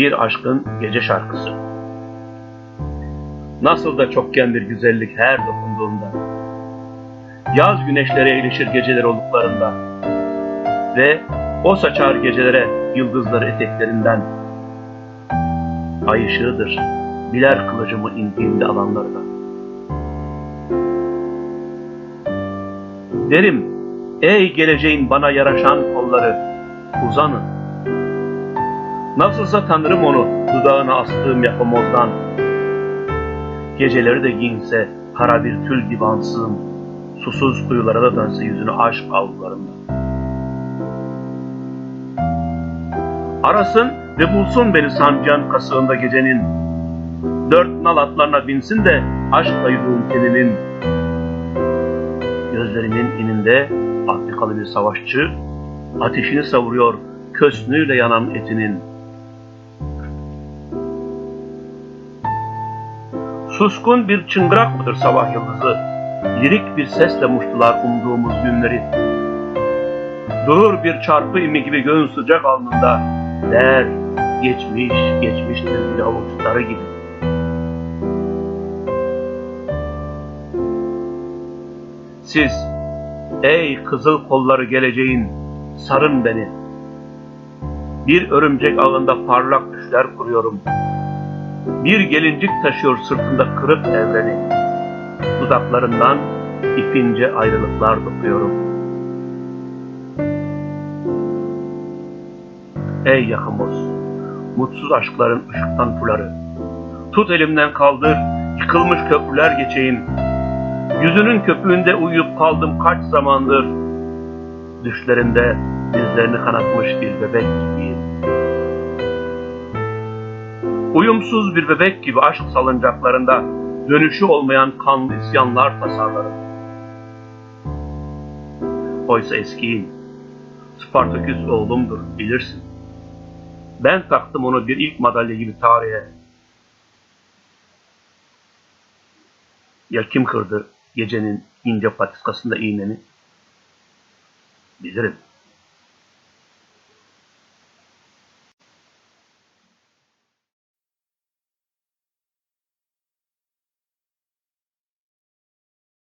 bir aşkın gece şarkısı. Nasıl da çokgen bir güzellik her dokunduğunda. Yaz güneşleri eğleşir geceler olduklarında. Ve o saçar gecelere yıldızları eteklerinden. Ay ışığıdır, biler kılıcımı indiğimde alanlarına. Derim, ey geleceğin bana yaraşan kolları, uzanın. Nasılsa tanırım onu dudağına astığım yapamozdan. Geceleri de giyinse kara bir tül gibi susuz kuyulara da dönse yüzünü aşk avlularında. Arasın ve bulsun beni sancağın kasığında gecenin. Dört nal atlarına binsin de aşkla yürüğüm teninin. Gözlerinin ininde Afrikalı bir savaşçı, ateşini savuruyor kösnüyle yanan etinin. Suskun bir çıngırak mıdır sabah yıldızı? Lirik bir sesle muştular umduğumuz günleri. Durur bir çarpı imi gibi göğün sıcak alnında. Der, geçmiş, geçmiştir bir avuçları gibi. Siz, ey kızıl kolları geleceğin, sarın beni. Bir örümcek ağında parlak düşler kuruyorum. Bir gelincik taşıyor sırtında kırık evreni. Dudaklarından ipince ayrılıklar dokuyorum. Ey yakımız, mutsuz aşkların ışıktan puları. Tut elimden kaldır, yıkılmış köprüler geçeyim. Yüzünün köpüğünde uyuyup kaldım kaç zamandır. Düşlerinde dizlerini kanatmış bir bebek gibiyim. Uyumsuz bir bebek gibi aşk salıncaklarında dönüşü olmayan kanlı isyanlar tasarlarım. Oysa eskiyim. Spartaküs oğlumdur bilirsin. Ben taktım onu bir ilk madalya gibi tarihe. Ya kim kırdı gecenin ince patiskasında iğneni? Bilirim.